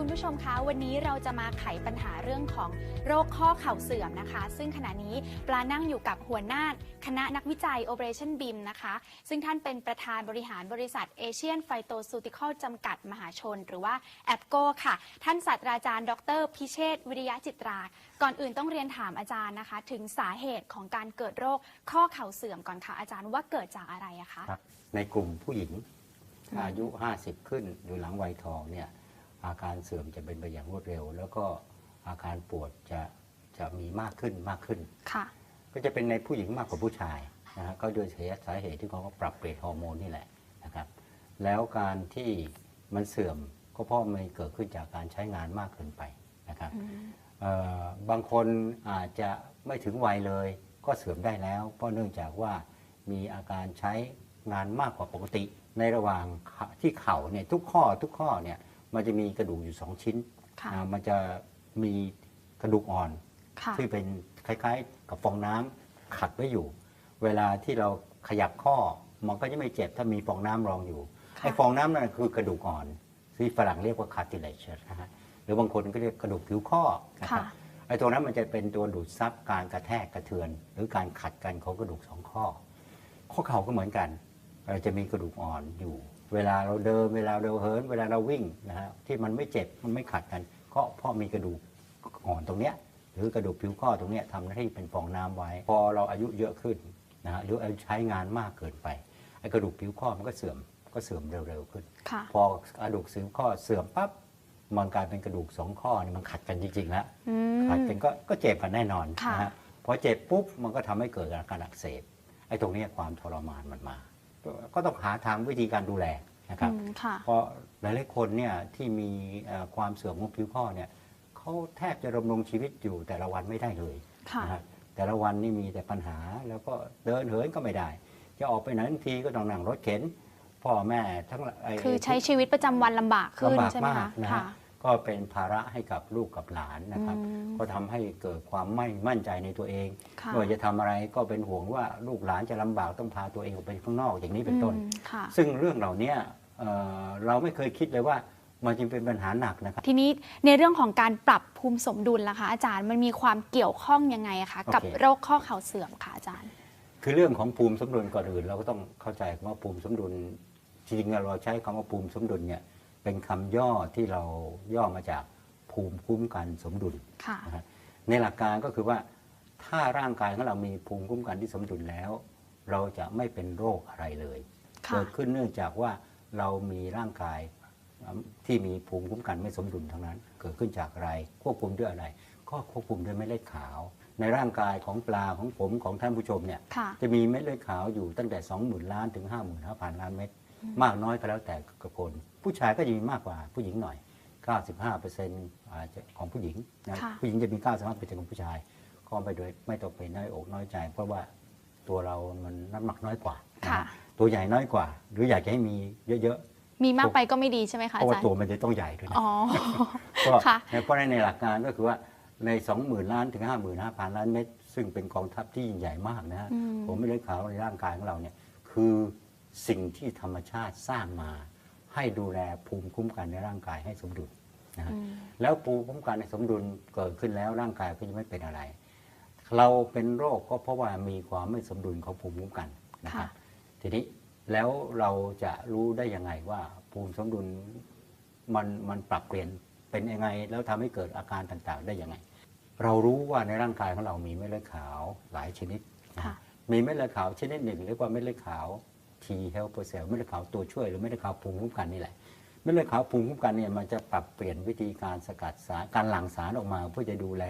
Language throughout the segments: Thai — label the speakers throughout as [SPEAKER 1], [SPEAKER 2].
[SPEAKER 1] คุณผู้ชมคะวันนี้เราจะมาไขปัญหาเรื่องของโรคข้อเข่าเสื่อมนะคะ ซึ่งขณะนี้ปลานั่งอยู่กับหัวหน้าคณะนักวิจัย Operation BIM นะคะ ซึ่งท่านเป็นประธานบริหารบริษัท Asian Phytoceutical จำกัดมหาชน หรือว่าแอปโก้ค่ะ ท่านศาสตราจารย์ ดร พิเชษวิริยะจิตรา ก่อนอื่นต้องเรียนถามอาจารย์นะคะ ถึงสาเหตุของการเกิดโรคข้อเข่าเสื่อมก่อนค่ะอาจารย์ว่าเกิดจากอะไรอะคะ
[SPEAKER 2] ในกลุ่มผู้หญิงอายุ 50 ขึ้นหรือหลังวัยทองเนี่ย อาการเสื่อมจะเป็นไปอย่างรวดเร็ว แล้วก็อาการปวดจะจะมีมากขึ้นมากขึ้น
[SPEAKER 1] ค่ะ
[SPEAKER 2] ก็จะเป็นในผู้หญิงมากกว่าผู้ชายนะฮะก็โดยสาเหตุที่เขาก็ปรับเปลี่ยนฮอร์โมนนี่แหละนะครับ แล้วการที่มันเสื่อมก็เพราะมันเกิดขึ้นจากการใช้งานมากเกินไปนะครับเอ่อบางคนอาจจะไม่ถึงวัยเลย ก็เสื่อมได้แล้ว เพราะเนื่องจากว่ามีอาการใช้งานมากกว่าปกติ ในระหว่างขาที่เข่าเนี่ยทุกข้อทุกข้อเนี่ย มันจะมีกระดูกอยู่สองชิ้น
[SPEAKER 1] ค่ะ
[SPEAKER 2] อ่ามันจะมีกระดูกอ่อน
[SPEAKER 1] ค่ะ
[SPEAKER 2] ที่เป็นคล้ายๆ กับฟองน้ำขัดไว้อยู่ เวลาที่เราขยับข้อมันก็จะไม่เจ็บถ้ามีฟองน้ำรองอยู่
[SPEAKER 1] ค่ะ
[SPEAKER 2] ไอ้ฟองน้ำนั่นคือกระดูกอ่อนที่ฝรั่งเรียกว่า cartilage นะฮะหรือบางคนก็เรียกกระดูกผิวข้อนะครับ
[SPEAKER 1] ค่ะ
[SPEAKER 2] ไอ้ตัวนั้นมันจะเป็นตัวดูดซับการกระแทกกระเทือน หรือการขัดกันของกระดูกสองข้อ ข้อเข่าก็เหมือนกันเราจะมีกระดูกอ่อนอยู่ เวลาเราเดินเวลาเราเหิน เวลาเราวิ่งนะฮะที่มันไม่เจ็บมันไม่ขัดกัน ก็เพราะมีกระดูกอ่อนตรงเนี้ยหรือกระดูกผิวข้อตรงเนี้ยทำหน้าที่เป็นฟองน้ำไว้ พอเราอายุเยอะขึ้นนะฮะหรืออายุใช้งานมากเกินไปไอ้กระดูกผิวข้อมันก็เสื่อมก็เสื่อมเร็วๆขึ้น
[SPEAKER 1] ค่ะ
[SPEAKER 2] พอกระดูกสิวข้อเสื่อมปั๊บมันกลายเป็นกระดูกสองข้อนี่มันขัดกันจริงๆแล้ว
[SPEAKER 1] อื
[SPEAKER 2] ขัด
[SPEAKER 1] ม
[SPEAKER 2] กันก็ก็เจ็บกันแน่นอน
[SPEAKER 1] ค่ะ
[SPEAKER 2] นะฮะพอเจ็บปุ๊บมันก็ทำให้เกิดอาการอักเสบไอ้ตรงเนี้ยความทรมานมันมา ก็ต้องหาทางวิธีการดูแลนะครับ
[SPEAKER 1] อืมค่ะ
[SPEAKER 2] เพราะหลายๆคนเนี่ยที่มีเอ่อความเสื่อมของผิวข้อเนี่ยเขาแทบจะดำรงชีวิตอยู่แต่ละวันไม่ได้เลย
[SPEAKER 1] ค่ะ
[SPEAKER 2] นะฮะแต่ละวันนี่มีแต่ปัญหาแล้วก็เดินเหินก็ไม่ได้ จะออกไปไหนทันทีก็ต้องนั่งรถเข็นพ่อแม่ทั้งหลายไคื
[SPEAKER 1] อใช้ชีวิตประจำวันลำบากขึ้น
[SPEAKER 2] ลำบาก
[SPEAKER 1] ใช่ไหม
[SPEAKER 2] มา
[SPEAKER 1] คะ
[SPEAKER 2] กนะ
[SPEAKER 1] ค่ะ
[SPEAKER 2] ฮะ ก็เป็นภาระให้กับลูกกับหลานนะครับ
[SPEAKER 1] อืม
[SPEAKER 2] ก็ทำให้เกิดความไม่มั่นใจในตัวเอง
[SPEAKER 1] ค่ะ
[SPEAKER 2] ไม่ว่าจะทำอะไรก็เป็นห่วงว่าลูกหลานจะลำบากต้องพาตัวเองออกไปข้างนอกอย่างนี้เป็นต้น
[SPEAKER 1] อืมค่ะ
[SPEAKER 2] ซึ่งเรื่องเหล่านี้เอ่อเราไม่เคยคิดเลยว่ามันจึงเป็นปัญหาหนักนะครับ
[SPEAKER 1] ทีนี้ในเรื่องของการปรับภูมิสมดุลล่ะคะอาจารย์มันมีความเกี่ยวข้องยังไงอะคะ
[SPEAKER 2] โอเค
[SPEAKER 1] กับโรคข้อเข่าเสื่อมค่ะอาจารย์
[SPEAKER 2] คือเรื่องของภูมิสมดุลก่อนอื่น เราก็ต้องเข้าใจว่าภูมิสมดุลจริงๆเราใช้คำว่าภูมิสมดุลเนี่ย เป็นคำย่อที่เราย่อมาจากภูมิคุ้มกันสมดุล
[SPEAKER 1] ค่ะ
[SPEAKER 2] นะฮะในหลักการก็คือว่าถ้าร่างกายของเรามีภูมิคุ้มกันที่สมดุลแล้ว เราจะไม่เป็นโรคอะไรเลย
[SPEAKER 1] ค่ะ
[SPEAKER 2] เกิดขึ้นเนื่องจากว่าเรามีร่างกายที่มีภูมิคุ้มกันไม่สมดุลทั้งนั้น เกิดขึ้นจากอะไรควบคุมด้วยอะไร ก็ควบคุมด้วยเม็ดเลือดขาว ในร่างกายของปลาของผมของท่านผู้ชมเนี่ย
[SPEAKER 1] ค่ะ
[SPEAKER 2] จะมีเม็ดเลือดขาวอยู่ตั้งแต่ 20,000 ล้านถึง 55,000 ล้านเม็ด มากน้อยก็แล้วแต่กับคน ผู้ชายก็จะมีมากกว่าผู้หญิงหน่อย 95%อาจจะของผู้หญิงนะ
[SPEAKER 1] ค่ะ
[SPEAKER 2] ผู้หญิงจะมี 95%ของผู้ชาย ก็ไม่โดยไม่ต้องไปน้อยอกน้อยใจ เพราะว่าตัวเรามันน้ำหนักน้อยกว่านะ
[SPEAKER 1] ค่ะ
[SPEAKER 2] ฮะตัวใหญ่น้อยกว่า หรืออยากจะให้มีเยอะ
[SPEAKER 1] มีมากไปก็ไม่ดีใช่ไหม
[SPEAKER 2] ๆ
[SPEAKER 1] คะ
[SPEAKER 2] เพราะ
[SPEAKER 1] อา
[SPEAKER 2] ว่า
[SPEAKER 1] จารย์
[SPEAKER 2] ตัวมันจะต้องใหญ่ด้วยนะ
[SPEAKER 1] อ๋อ
[SPEAKER 2] ก็
[SPEAKER 1] ค่ะ
[SPEAKER 2] เพราะในหลักการก็คือว่าใน 20,000 ล้านถึง 55,000 ล้านเม็ดซึ่งเป็นกองทัพที่ยิ่งใหญ่มากนะฮะ
[SPEAKER 1] อืม
[SPEAKER 2] ผมไม่เลือดขาวในร่างกายของเราเนี่ยคือ สิ่งที่ธรรมชาติสร้างมา ให้ดูแลภูมิคุ้มกันในร่างกายให้สมดุลนะฮะ
[SPEAKER 1] อืม
[SPEAKER 2] แล้วภูมิคุ้มกันในสมดุลเกิดขึ้นแล้วร่างกายก็จะไม่เป็นอะไร เราเป็นโรคก็เพราะว่ามีความไม่สมดุลของภูมิคุ้มกันนะครับ
[SPEAKER 1] ค่ะ
[SPEAKER 2] ทีนี้แล้วเราจะรู้ได้ยังไงว่าภูมิสมดุลมันมันปรับเปลี่ยนเป็นยังไง แล้วทำให้เกิดอาการต่างๆ ได้ยังไง เรารู้ว่าในร่างกายของเรามีเม็ดเลือดขาวหลายชนิดนะ
[SPEAKER 1] ค่ะ
[SPEAKER 2] มีเม็ดเลือดขาวชนิดหนึ่งเรียกว่าเม็ดเลือดขาว T helper cell เม็ดเลือดขาวตัวช่วยหรือเม็ดเลือดขาวภูมิคุ้มกันนี่แหละเม็ดเลือดขาวภูมิคุ้มกันเนี่ยมันจะปรับเปลี่ยนวิธีการสกัดสารการหลั่งสารออกมา เพื่อจะดูแล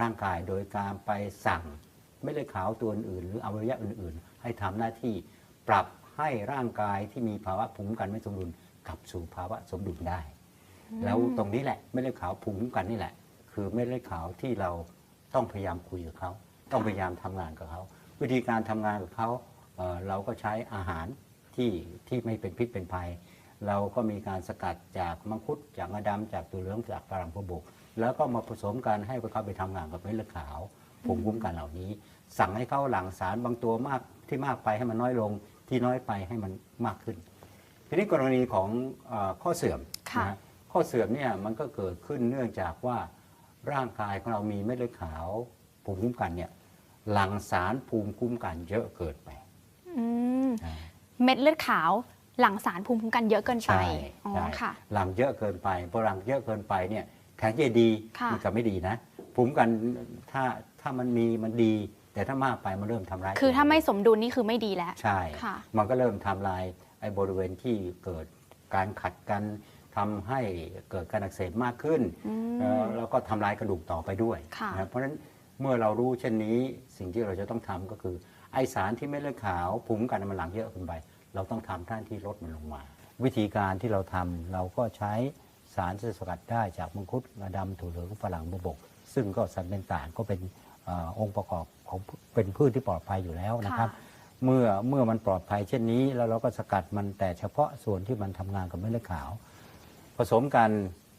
[SPEAKER 2] ร่างกายโดยการไปสั่งเม็ดเลือดขาวตัวอื่นหรืออวัยวะอื่น ๆ ให้ทำหน้าที่ปรับให้ร่างกายที่มีภาวะภูมิคุ้มกันไม่สมดุลกลับสู่ภาวะสมดุลได้ แล้วตรงนี้แหละเม็ดเลือดขาวภูมิคุ้มกันนี่แหละ คือเม็ดเลือดขาวที่เราต้องพยายามคุยกับเขา ต้องพยายามทำงานกับเขา วิธีการทำงานกับเขา เอ่อเราก็ใช้อาหารที่ที่ไม่เป็นพิษเป็นภัย เราก็มีการสกัดจากมังคุดจากงาดำจากตัวเหลืองจากฝรั่งพบกแล้วก็มาผสมกันให้เขาไปทำงานกับเม็ดเลือดขาวภูมิคุ้มกันเหล่านี้ สั่งให้เขาหลั่งสารบางตัวมากที่มากไปให้มันน้อยลงที่น้อยไปให้มันมากขึ้น ทีนี้กรณีของเออข้อเสื่อม
[SPEAKER 1] ค่ะ
[SPEAKER 2] นะฮะข้อเสื่อมเนี่ยมันก็เกิดขึ้นเนื่องจากว่าร่างกายของเรามีเม็ดเลือดขาวภูมิคุ้มกันเนี่ยหลั่งสารภูมิคุ้มกันเยอะเกินไป
[SPEAKER 1] อืม
[SPEAKER 2] อ่า
[SPEAKER 1] เม็ดเลือดขาวหลั่งสารภูมิคุ้มกันเยอะเกินไป
[SPEAKER 2] ใช่
[SPEAKER 1] อ๋อ
[SPEAKER 2] ใช่
[SPEAKER 1] ค่ะ
[SPEAKER 2] หลังเยอะเกินไปพอหลังเยอะเกินไปเนี่ยแทนที่จะดี
[SPEAKER 1] ค่ะ
[SPEAKER 2] มันก็ไม่ดีนะภูมิคุ้มกันถ้าถ้ามันมีมันดี แต่ถ้ามากไปมันเริ่มทำร้าย
[SPEAKER 1] คือ
[SPEAKER 2] ตัว
[SPEAKER 1] ถ้าไม่
[SPEAKER 2] เร
[SPEAKER 1] สมดุลนี่คือไม่ดีแล้ว
[SPEAKER 2] ใช่
[SPEAKER 1] ค่ะ
[SPEAKER 2] มันก็เริ่มทำลายไอ้บริเวณที่เกิดการขัดกันทำให้เกิดการอักเสบมากขึ้น
[SPEAKER 1] อืม
[SPEAKER 2] เอ่อแล้วก็ทำลายกระดูกต่อไปด้วย
[SPEAKER 1] ค่ะ
[SPEAKER 2] นะเพราะฉะนั้น เมื่อเรารู้เช่นนี้สิ่งที่เราจะต้องทำก็คือไอสารที่ไม่เลือดขาวภูมิคุ้มกันมันหลังเยอะเกินไป เราต้องทำท่านที่ลดมันลงมา วิธีการที่เราทำเราก็ใช้สารที่สกัดได้จากมังคุดงาดำถั่วเหลืองฝรั่งบวบก ซึ่งก็สันเป็นสารก็เป็นเออองค์ประกอบของเป็นพืชที่ปลอดภัยอยู่แล้วนะครับ
[SPEAKER 1] ค่ะ
[SPEAKER 2] เมื่อเมื่อมันปลอดภัยเช่นนี้แล้วเราก็สกัดมันแต่เฉพาะส่วนที่มันทำงานกับเม็ดเลือดขาว ผสมกัน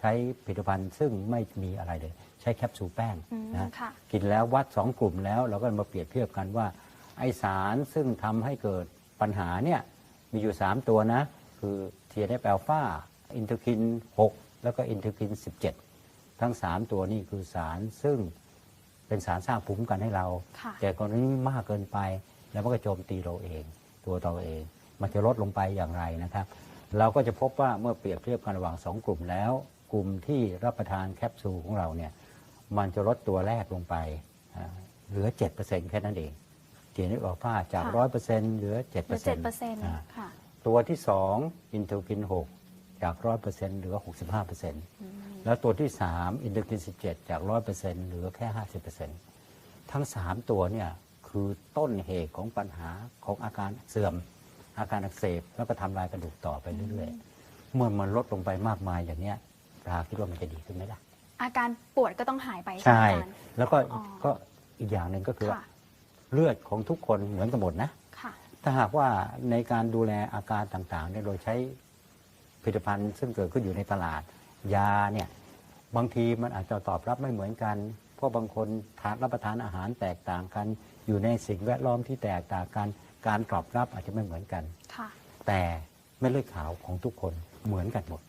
[SPEAKER 2] ใช้ผลิตภัณฑ์ซึ่งไม่มีอะไรเลย ใช้แคปซูลแป้ง
[SPEAKER 1] อืม
[SPEAKER 2] นะ
[SPEAKER 1] ค่ะ
[SPEAKER 2] กินแล้ววัดสองกลุ่มแล้ว เราก็มาเปรียบเทียบกันว่า ไอสารซึ่งทำให้เกิดปัญหาเนี่ยมีอยู่ 3 ตัวนะ คือ TNF อ l ลฟาอินเทอร์คิน 6 แล้วก็อินเทอร์คิน 17 ทั้ง 3 ตัวนี่คือสารซึ่งเป็นสารสร้างภูมิคุ้มกันให้เรา
[SPEAKER 1] ค่ะ
[SPEAKER 2] แต่กรณีมากเกินไป แล้วมันก็โจมตีเราเอง ตัวเราเอง มันจะลดลงไปอย่างไรนะครับ เราก็จะพบว่าเมื่อเปรียบเทียบกันระหว่าง 2 กลุ่มแล้ว กลุ่มที่รับประทานแคปซูลของเราเนี่ยมันจะลดตัวแรกลงไปอ่าเหลือ 7%แค่นั้นเองเทียนอัลฟาจาก
[SPEAKER 1] ค่ะ
[SPEAKER 2] 100%เหลือ7%
[SPEAKER 1] เหลือเจ็ดเปอร์เซ็นต์
[SPEAKER 2] อ่า
[SPEAKER 1] ค่ะ
[SPEAKER 2] ตัวที่ 2 อินเทอร์กิน 6 จาก 100%เหลือ 65%แล้วตัวที่ 3 อินเทอร์กิน 17 จาก 100%เหลือแค่ 50%ทั้ง 3 ตัวเนี่ยคือต้นเหตุของปัญหาของอาการเสื่อม อาการอักเสบแล้วก็ทำลายกระดูกต่อไปเรื่อยๆเมื่อมันลดลงไปมากมายอย่างเนี้ย ราคิดว่ามันจะดีขึ้นไหมล่ะ
[SPEAKER 1] อาการปวดก็ต้องหายไป
[SPEAKER 2] ใช่
[SPEAKER 1] ไหมอาจารย์
[SPEAKER 2] แล้วก็
[SPEAKER 1] อ๋อ
[SPEAKER 2] ก็อีกอย่างหนึ่งก็คือว่า
[SPEAKER 1] ค่ะ
[SPEAKER 2] เลือดของทุกคนเหมือนกันหมดนะ
[SPEAKER 1] ค่ะ
[SPEAKER 2] ถ้าหากว่าในการดูแลอาการต่างๆเนี่ยโดยใช้ผลิตภัณฑ์ซึ่งเกิดขึ้นอยู่ในตลาด ยาเนี่ยบางทีมันอาจจะตอบรับไม่เหมือนกัน เพราะบางคนทานรับประทานอาหารแตกต่างกัน อยู่ในสิ่งแวดล้อมที่แตกต่างกัน การตอบรับอาจจะไม่เหมือนกัน
[SPEAKER 1] ค่ะ
[SPEAKER 2] แต่เม็ดเลือดขาวของทุกคนเหมือนกันหมด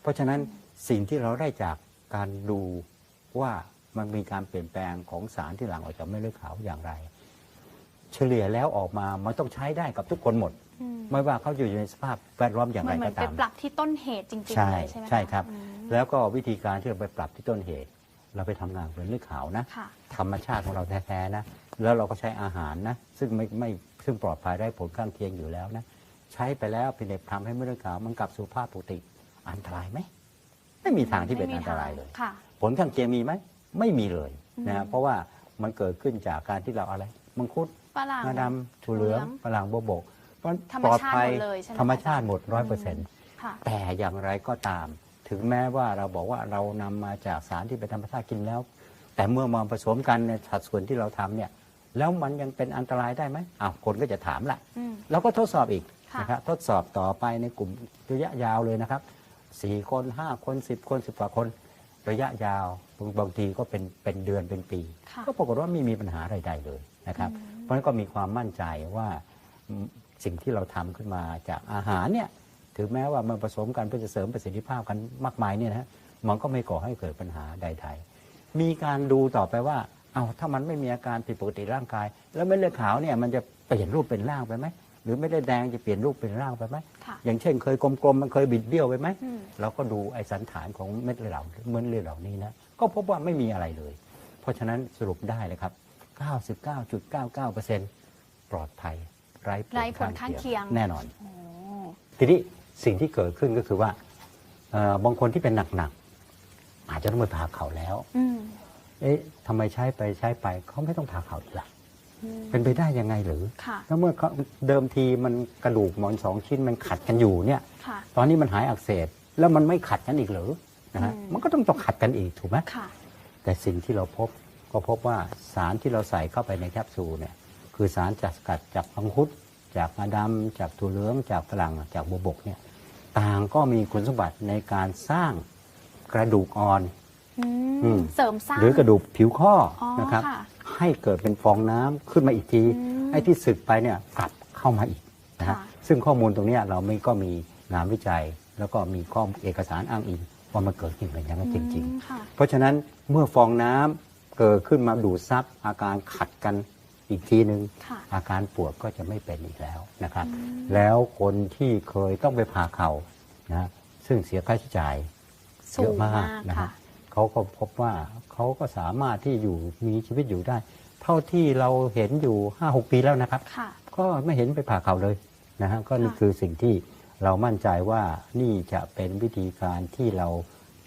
[SPEAKER 2] เพราะฉะนั้น สิ่งที่เราได้จากการดูว่ามันมีการเปลี่ยนแปลงของสารที่หลั่งออกจากเม็ดเลือดขาวอย่างไร เฉลี่ยแล้วออกมามันต้องใช้ได้กับทุกคนหมด
[SPEAKER 1] อืม
[SPEAKER 2] ไม่ว่าเขาอยู่ในสภาพแวดล้อมอย่าง
[SPEAKER 1] มั
[SPEAKER 2] ไร
[SPEAKER 1] นเหมื
[SPEAKER 2] ก็
[SPEAKER 1] อนไป
[SPEAKER 2] ตาม
[SPEAKER 1] ปรับที่ต้นเหตุจริงๆ
[SPEAKER 2] ใช่
[SPEAKER 1] เลยใช่ไหมะ
[SPEAKER 2] ใช่ครับ
[SPEAKER 1] อืม
[SPEAKER 2] แล้วก็วิธีการที่เราไปปรับที่ต้นเหตุ เราไปทำงานกับเลือดขาวนะ
[SPEAKER 1] ค่ะ
[SPEAKER 2] ธรรมชาติของเราแท้ๆนะ แล้วเราก็ใช้อาหารนะ ซึ่งไม่ไม่ซึ่งปลอดภัยได้ผลข้างเคียงอยู่แล้วนะ ใช้ไปแล้วเป็นเด็กทำให้เม็ดเลือดขาวมันกลับสู่ภาพปกติอันตรายไหม ไม่มีทางที่เป็น
[SPEAKER 1] ไม่มี
[SPEAKER 2] อันตรายเลย
[SPEAKER 1] ค่ะ
[SPEAKER 2] ผลข้างเคียงมีไหมไม่มีเลยนะ
[SPEAKER 1] อื
[SPEAKER 2] ฮะ
[SPEAKER 1] ม
[SPEAKER 2] เพราะว่ามันเกิดขึ้นจากการที่เราอะไรมังคุด
[SPEAKER 1] ฝรั่ง
[SPEAKER 2] งาดำถั่วเหลือง
[SPEAKER 1] ถั่วเหลือง
[SPEAKER 2] ฝรั่งโบวบกเพราะ
[SPEAKER 1] ธรรม
[SPEAKER 2] ปลอด
[SPEAKER 1] ชาติ
[SPEAKER 2] ภัย
[SPEAKER 1] หมดเลยใช่ไหม
[SPEAKER 2] ธรรมชาติ
[SPEAKER 1] อาจารย์
[SPEAKER 2] หมดร้อยเปอร์เซ็นต์
[SPEAKER 1] ค่ะ
[SPEAKER 2] แต่อย่างไรก็ตาม ถึงแม้ว่าเราบอกว่าเรานำมาจากสารที่เป็นธรรมชาติกินแล้ว แต่เมื่อมาผสมกันในสัดส่วนที่เราทำเนี่ยแล้วมันยังเป็นอันตรายได้ไหมอ้าวคนก็จะถามละ
[SPEAKER 1] อืม
[SPEAKER 2] เราก็ทดสอบอีก
[SPEAKER 1] ค่ะ
[SPEAKER 2] นะครับทดสอบต่อไปในกลุ่มระยะยาวเลยนะครับ สี่คนห้าคนสิบคนสิบกว่าคน ระยะยาวบางบางทีก็เป็นเป็นเดือนเป็นปี
[SPEAKER 1] ค่ะ
[SPEAKER 2] ก็ปรากฏว่าไม่มีปัญหาใดๆเลยนะครับ
[SPEAKER 1] อืม
[SPEAKER 2] เพราะฉะนั้นก็มีความมั่นใจว่าอืมสิ่งที่เราทำขึ้นมาจากอาหารเนี่ยถึงแม้ว่ามันผสมกันเพื่อจะเสริมประสิทธิภาพกันมากมายเนี่ยนะฮะมันก็ไม่ก่อให้เกิดปัญหาใดๆมีการดูต่อไปว่าเอาถ้ามันไม่มีอาการผิดปกติร่างกาย แล้วเม็ดเลือดขาวเนี่ยมันจะเปลี่ยนรูปเป็นร่างไปไหมหรือเม็ดเลือดแดงจะเปลี่ยนรูปเป็นร่างไปไหม
[SPEAKER 1] ค่ะ
[SPEAKER 2] อย่างเช่นเคยกลมๆมันเคยบิดเบี้ยวไปไหม
[SPEAKER 1] อืม
[SPEAKER 2] เราก็ดูไอ้สันฐานของเม็ดเลือดเหล่าเม็ดเลือดเหล่านี้นะก็พบว่าไม่มีอะไรเลย เพราะฉะนั้นสรุปได้เลยครับ 99.99%ปลอดภัยไร้
[SPEAKER 1] ไร้ผลข้างเคียง
[SPEAKER 2] แน่นอน
[SPEAKER 1] โอ้
[SPEAKER 2] ทีนี้สิ่งที่เกิดขึ้นก็คือว่าเอ่อบางคนที่เป็นหนักๆอาจจะต้องไปผ่าเข่าแล้ว
[SPEAKER 1] อืม
[SPEAKER 2] เอ๊ะทำไมใช้ไปใช้ไปเขาไม่ต้องผ่าเข่าอีกล่ะ
[SPEAKER 1] อืม
[SPEAKER 2] เป็นไปได้ยังไงหรือ
[SPEAKER 1] ค่ะ
[SPEAKER 2] แล้วเมื่อเขาเดิมทีมันกระดูกหมอนสองชิ้นมันขัดกันอยู่เนี่ย
[SPEAKER 1] ค่ะ
[SPEAKER 2] ตอนนี้มันหายอักเสบแล้วมันไม่ขัดกันอีกเหรือนะฮะ
[SPEAKER 1] อืม
[SPEAKER 2] มันก็ต้องต้องขัดกันอีกถูกไหม
[SPEAKER 1] ค่ะ
[SPEAKER 2] แต่สิ่งที่เราพบก็พบว่าสารที่เราใส่เข้าไปในแคปซูลเนี่ยคือสารจากสกัดจากพังคุดจากงาดำจากถั่วเหลืองจากฝรั่งจากบัวบกเนี่ยต่างก็มีคุณสมบัติในการสร้างกระดูกอ่อน
[SPEAKER 1] อืม
[SPEAKER 2] อืม
[SPEAKER 1] เสริมสร้าง
[SPEAKER 2] หรือกระดูกผิวข้ออ
[SPEAKER 1] อ
[SPEAKER 2] นะครับ
[SPEAKER 1] ค่ะ
[SPEAKER 2] ให้เกิดเป็นฟองน้ำขึ้นมาอีกที
[SPEAKER 1] อืม
[SPEAKER 2] ไอ้ที่สึกไปเนี่ยกลับเข้ามาอีกนะฮะ
[SPEAKER 1] ค่ะ
[SPEAKER 2] ซึ่งข้อมูลตรงเนี้ยเราไม่ก็มีงานวิจัย แล้วก็มีข้อเอกสารอ้างอิงว่ามันเกิดขึ้นเป็นอย่างนั้นจริง
[SPEAKER 1] อืมค่ะ
[SPEAKER 2] ๆเพราะฉะนั้นเมื่อฟองน้ำเกิดขึ้นมาดูดซับอาการขัดกันอีกทีหนึ่ง
[SPEAKER 1] ค่ะ
[SPEAKER 2] อาการปวดก็จะไม่เป็นอีกแล้วนะครับ
[SPEAKER 1] อืม
[SPEAKER 2] แล้วคนที่เคยต้องไปผ่าเข่านะซึ่งเสียค่าใช้จ่าย
[SPEAKER 1] สู
[SPEAKER 2] เยอะ
[SPEAKER 1] ง
[SPEAKER 2] มามา
[SPEAKER 1] กก
[SPEAKER 2] นะครั
[SPEAKER 1] ค่ะ
[SPEAKER 2] บ เขาก็พบว่าเขาก็สามารถที่อยู่มีชีวิตอยู่ได้ เท่าที่เราเห็นอยู่ห้าหกปีแล้วนะครับ
[SPEAKER 1] ค่ะ
[SPEAKER 2] ก็ไม่เห็นไปผ่าเข่าเลยนะฮะก็นี่
[SPEAKER 1] ค่ะ
[SPEAKER 2] คือสิ่งที่เรามั่นใจว่านี่จะเป็นวิธีการที่เรา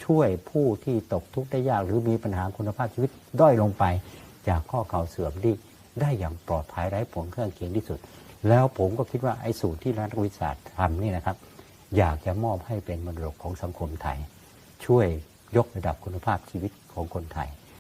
[SPEAKER 2] ช่วยผู้ที่ตกทุกข์ได้ยากหรือมีปัญหาคุณภาพชีวิตด้อยลงไป จากข้อเข่าเสื่อมที่ได้อย่างปลอดภัยไร้ผลข้างเคียงที่สุด แล้วผมก็คิดว่าไอ้สูตรที่รัฐวิทยาศาสตร์ทำนี่นะครับ อยากจะมอบให้เป็นมรดกของสังคมไทย ช่วย ยกระดับคุณภาพชีวิตของคนไทย